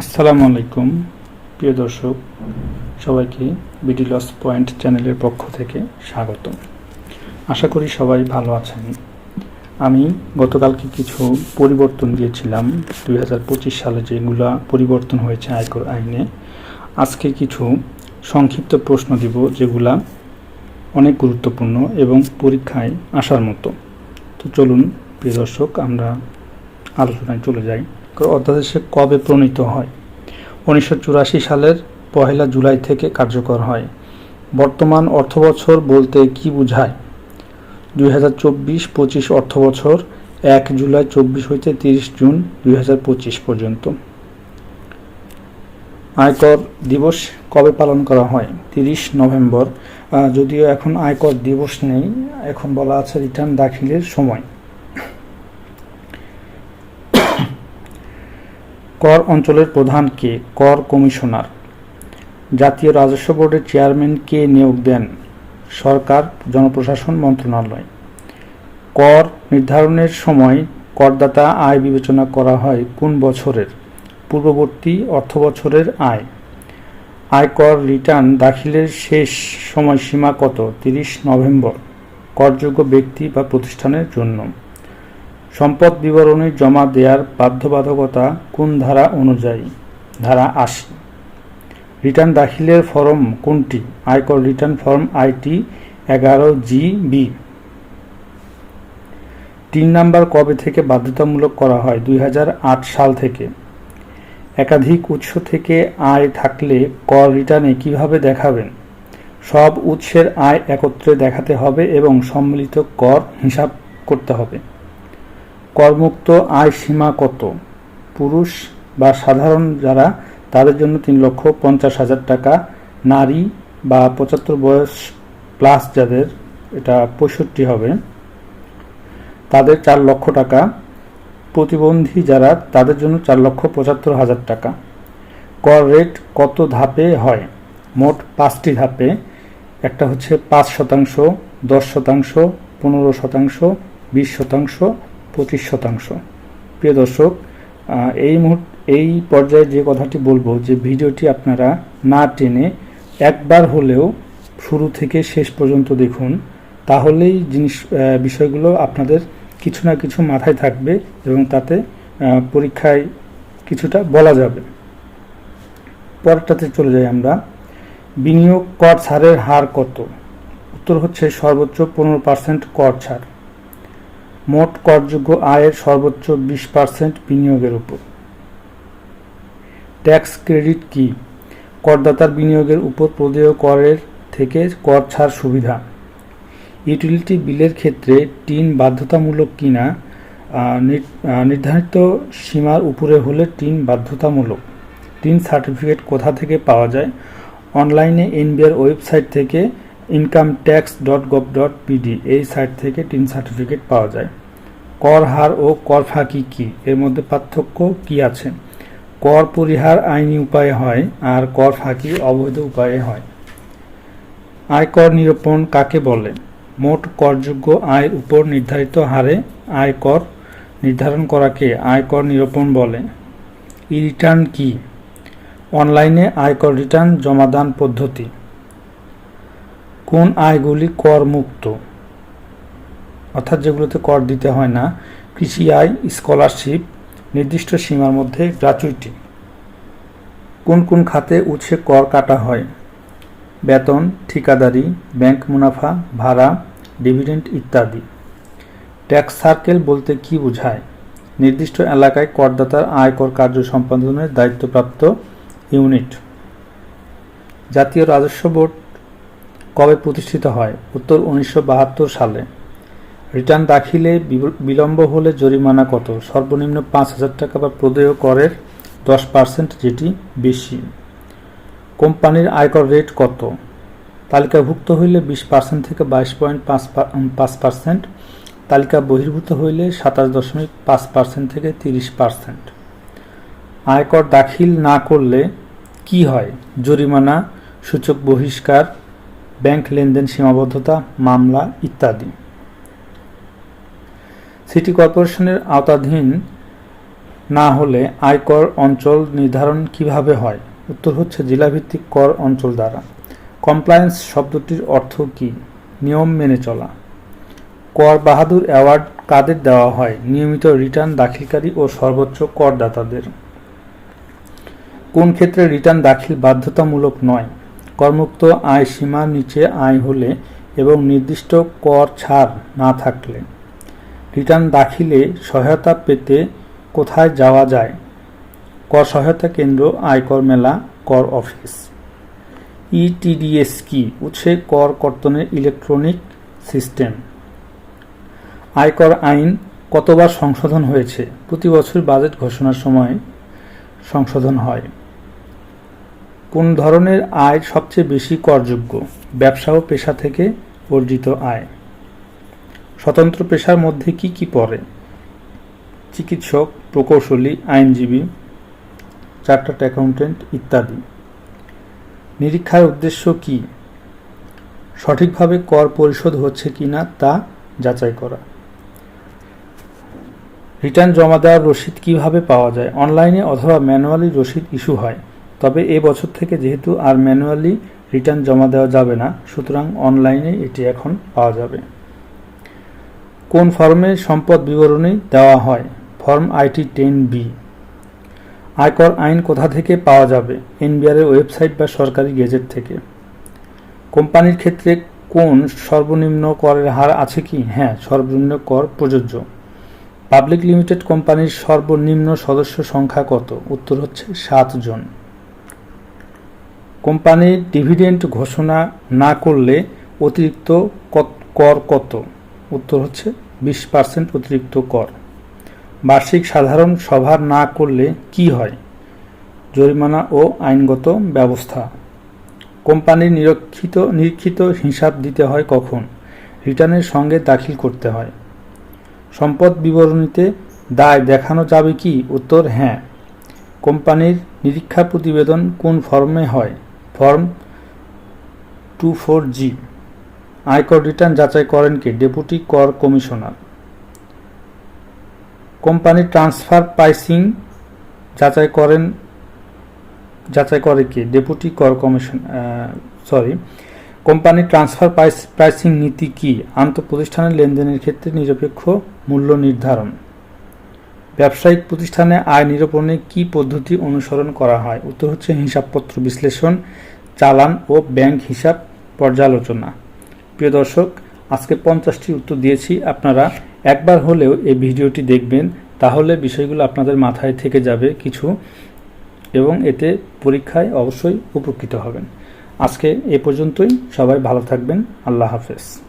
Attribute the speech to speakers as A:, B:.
A: আসসালামু আলাইকুম, প্রিয় দর্শক, সবাইকে বিডি লস পয়েন্ট চ্যানেলের পক্ষ থেকে স্বাগত আশা করি সবাই ভালো আছেন। আমি গতকালকে কিছু পরিবর্তন দিয়েছিলাম। দু হাজার পঁচিশ সালে যেগুলা পরিবর্তন হয়েছে আয়কর আইনে, আজকে কিছু সংক্ষিপ্ত প্রশ্ন দিব যেগুলা অনেক গুরুত্বপূর্ণ এবং পরীক্ষায় আসার মতো। তো চলুন, প্রিয় দর্শক, আমরা আলোচনায় চলে যাই। অধ্যাদেশে কবে প্রণীত হয়? উনিশশো চুরাশি সালের পহেলা জুলাই থেকে কার্যকর হয়। বর্তমান অর্থবছর বলতে কি বোঝায়? দুই হাজার চব্বিশ পঁচিশ অর্থবছর, এক জুলাই চব্বিশ হইতে তিরিশ জুন দুই হাজার পঁচিশ পর্যন্ত। আয়কর দিবস কবে পালন করা হয়? তিরিশ নভেম্বর। যদিও এখন আয়কর দিবস নেই, এখন বলা আছে রিটার্ন দাখিলের সময়। কর অঞ্চলের প্রধান কে? কর কমিশনার। জাতীয় রাজস্ব বোর্ডের চেয়ারম্যান কে নিয়োগ দেন? সরকার, জনপ্রশাসন মন্ত্রণালয়। কর নির্ধারণের সময় করদাতা আয় বিবেচনা করা হয় কোন বছরের? পূর্ববর্তী অর্থবছরের আয়। আয়কর রিটার্ন দাখিলের শেষ সময়সীমা কত? তিরিশ নভেম্বর। করযোগ্য ব্যক্তি বা প্রতিষ্ঠানের জন্য। সম্পদ বিবরণী জমা দেওয়ার বাধ্যবাধকতা কোন ধারা অনুযায়ী? ধারা আশি। রিটার্ন দাখিলের ফর্ম কোনটি? আয়কর রিটার্ন ফর্ম আইটি এগারো জি বি। তিন নাম্বার কবে থেকে বাধ্যতামূলক করা হয়? দুই হাজার আট সাল থেকে। একাধিক উৎস থেকে আয় থাকলে কর রিটার্নে কীভাবে দেখাবেন? সব উৎসের আয় একত্রে দেখাতে হবে এবং সম্মিলিত কর হিসাব করতে হবে। করমুক্ত আয় সীমা কত? পুরুষ বা সাধারণ যারা, তাদের জন্য তিন লক্ষ পঞ্চাশ হাজার টাকা। নারী বা পঁচাত্তর বয়স প্লাস যাদের, এটা পঁয়ষট্টি হবে। তাদের চার লক্ষ টাকা। প্রতিবন্ধী যারা, তাদের জন্য চার লক্ষ পঁচাত্তর হাজার টাকা। কর রেট কত ধাপে হয়? মোট পাঁচটি ধাপে। একটা হচ্ছে পাঁচ শতাংশ, দশ শতাংশ, পনেরো শতাংশ, বিশ শতাংশ পঁচিশ শতাংশ। প্রিয় দর্শক এই মুহূর্ত, এই পর্যায়ে যে কথাটি বলব যে ভিডিওটি আপনারা না টেনে একবার হলেও শুরু থেকে শেষ পর্যন্ত দেখুন, তাহলেই জিনিস বিষয়গুলো আপনাদের কিছু না কিছু মাথায় থাকবে এবং তাতে পরীক্ষায় কিছুটা বলা যাবে। পরেরটাতে চলে যাই আমরা। বিনিয়োগ কর ছাড়ের হার কত? উত্তর হচ্ছে সর্বোচ্চ পনেরো পার্সেন্ট কর ছাড়। মোট করযোগ্য আয়ের সর্বোচ্চ বিশ পার্সেন্ট বিনিয়োগের উপর। ট্যাক্স ক্রেডিট কি? করদাতার বিনিয়োগের উপর প্রদেয় করের থেকে কর ছাড় সুবিধা। ইউটিলিটি বিলের ক্ষেত্রে টিন বাধ্যতামূলক কিনা নির্ধারিত সীমার উপরে হলে টিন বাধ্যতামূলক। টিন সার্টিফিকেট কোথা থেকে পাওয়া যায়? অনলাইনে এনবিআর ওয়েবসাইট থেকে income tax dot gov dot BD এই সাইট থেকে টিন সার্টিফিকেট পাওয়া যায়। কর হার ও কর ফাঁকি কি? এর মধ্যে পার্থক্য কি আছে? কর পরিহার আইনি উপায়ে হয় আর কর ফাঁকি অবৈধ উপায়ে হয়। আয়কর নিরূপণ কাকে বলে? মোট করযোগ্য আয়ের উপর নির্ধারিত হারে আয়কর নির্ধারণ করাকে আয়কর নিরূপণ বলে। ই রিটার্ন কি? অনলাইনে আয়কর রিটার্ন জমাদান পদ্ধতি। কোন আয়গুলি কর মুক্ত অর্থাৎ যেগুলোতে কর দিতে হয় না, কৃষি আয়, স্কলারশিপ, নির্দিষ্ট সীমার মধ্যে গ্রাচুইটি। কোন কোন খাতে উৎসে কর কাটা হয়? বেতন, ঠিকাদারি, ব্যাংক মুনাফা, ভাড়া, ডিভিডেন্ড ইত্যাদি। ট্যাক্স সার্কেল বলতে কি বোঝায়? নির্দিষ্ট এলাকায় করদাতার আয়কর কার্য সম্পাদনের দায়িত্বপ্রাপ্ত ইউনিট। জাতীয় রাজস্ব বোর্ড কবে প্রতিষ্ঠিত হয়? উত্তর উনিশশো বাহাত্তর সালে। রিটার্ন দাখিলে বিলম্ব হলে জরিমানা কত? সর্বনিম্ন পাঁচ হাজার টাকা বা প্রদেয় করের দশ পার্সেন্ট যেটি বেশি। কোম্পানির আয়কর রেট কত? তালিকাভুক্ত হইলে বিশ পার্সেন্ট থেকে বাইশ পয়েন্ট পাঁচ পাঁচ পার্সেন্ট। তালিকা বহির্ভূত হইলে সাতাশ দশমিক পাঁচ পার্সেন্ট থেকে তিরিশ পার্সেন্ট। আয়কর দাখিল না করলে কি হয়? জরিমানা, সূচক বহিষ্কার ব্যাংক লেনদেন সীমাবদ্ধতা, মামলা ইত্যাদি। সিটি কর্পোরেশনের আওতাধীন না হলে আয়কর অঞ্চল নির্ধারণ কীভাবে হয়? উত্তর হচ্ছে জেলাভিত্তিক কর অঞ্চল দ্বারা। কমপ্লায়েন্স শব্দটির অর্থ কী? নিয়ম মেনে চলা। কর বাহাদুর অ্যাওয়ার্ড কাদের দেওয়া হয়? নিয়মিত রিটার্ন দাখিলকারী ও সর্বোচ্চ করদাতাদের। কোন ক্ষেত্রে রিটার্ন দাখিল বাধ্যতামূলক নয়? করমুক্ত আয় সীমার নিচে আয় হলে এবং নির্দিষ্ট কর ছাড় না থাকলে। রিটার্ন দাখিলে সহায়তা পেতে কোথায় যাওয়া যায়? কর সহায়তা কেন্দ্র, আয়কর মেলা, কর অফিস। ইটিডিএস কি? উৎসে কর কর্তনের ইলেকট্রনিক সিস্টেম। আয়কর আইন কতবার সংশোধন হয়েছে? প্রতি বছর বাজেট ঘোষণার সময় সংশোধন হয়। কোন ধরনের আয় সবচেয়ে বেশি করযোগ্য? ব্যবসা ও পেশা থেকে অর্জিত আয়। স্বতন্ত্র পেশার মধ্যে কি কি পড়ে? চিকিৎসক, প্রকৌশলী, আইনজীবী, চার্টার্ড অ্যাকাউন্টেন্ট ইত্যাদি। নিরীক্ষার উদ্দেশ্য কি? সঠিকভাবে কর পরিশোধ হচ্ছে কিনা তা যাচাই করা। রিটার্ন জমা দেওয়ার রসিদ কীভাবে পাওয়া যায়? অনলাইনে অথবা ম্যানুয়ালি রসিদ ইস্যু হয়। তবে এ বছর থেকে যেহেতু আর ম্যানুয়ালি রিটার্ন জমা দেওয়া যাবে না, সুতরাং অনলাইনে এটি এখন পাওয়া যাবে। কোন ফর্মে সম্পদ বিবরণী দেওয়া হয়? Form IT ten B. আয়কর আইন কোথা থেকে পাওয়া যাবে? এনবিআর এর ওয়েবসাইট বা সরকারি গেজেট থেকে। কোম্পানির ক্ষেত্রে কোন সর্বনিম্ন করের হার আছে কি? হ্যাঁ সর্বনিম্ন কর প্রযোজ্য। পাবলিক লিমিটেড কোম্পানির সর্বনিম্ন সদস্য সংখ্যা কত? উত্তর হচ্ছে সাত জন। কোম্পানির ডিভিডেন্ড ঘোষণা না করলে অতিরিক্ত কর কত? উত্তর হচ্ছে বিশ পার্সেন্ট অতিরিক্ত কর। বার্ষিক সাধারণ সভা না করলে কি হয়? জরিমানা ও আইনগত ব্যবস্থা। কোম্পানির নিরক্ষিত নিরীক্ষিত হিসাব দিতে হয় কখন? রিটার্নের সঙ্গে দাখিল করতে হয়। সম্পদ বিবরণীতে দায় দেখানো যাবে কি? উত্তর হ্যাঁ। কোম্পানির নিরীক্ষা প্রতিবেদন কোন ফর্মে হয়? ফর্ম টু ফোর জি আয়কর রিটার্ন যাচাই করেন কে? ডেপুটি কর কমিশনার কোম্পানির ট্রান্সফার প্রাইসিং যাচাই করেন, যাচাই করে কে? ডেপুটি কর কমিশন সরি কোম্পানির ট্রান্সফার প্রাইস প্রাইসিং নীতি কি? আন্তঃপ্রতিষ্ঠানের লেনদেনের ক্ষেত্রে নিরপেক্ষ মূল্য নির্ধারণ। ব্যবসায়িক প্রতিষ্ঠানে আয় নিরূপণে কি পদ্ধতি অনুসরণ করা হয়? উত্তর হচ্ছে হিসাবপত্র বিশ্লেষণ, চালান ও ব্যাংক হিসাব পর্যালোচনা। প্রিয় দর্শক, আজকে পঞ্চাশটি উত্তর দিয়েছি। আপনারা একবার হলেও এই ভিডিওটি দেখবেন, তাহলে বিষয়গুলো আপনাদের মাথায় থেকে যাবে কিছু এবং এতে পরীক্ষায় অবশ্যই উপকৃত হবেন। আজকে এ পর্যন্তই। সবাই ভালো থাকবেন। আল্লাহ হাফেজ।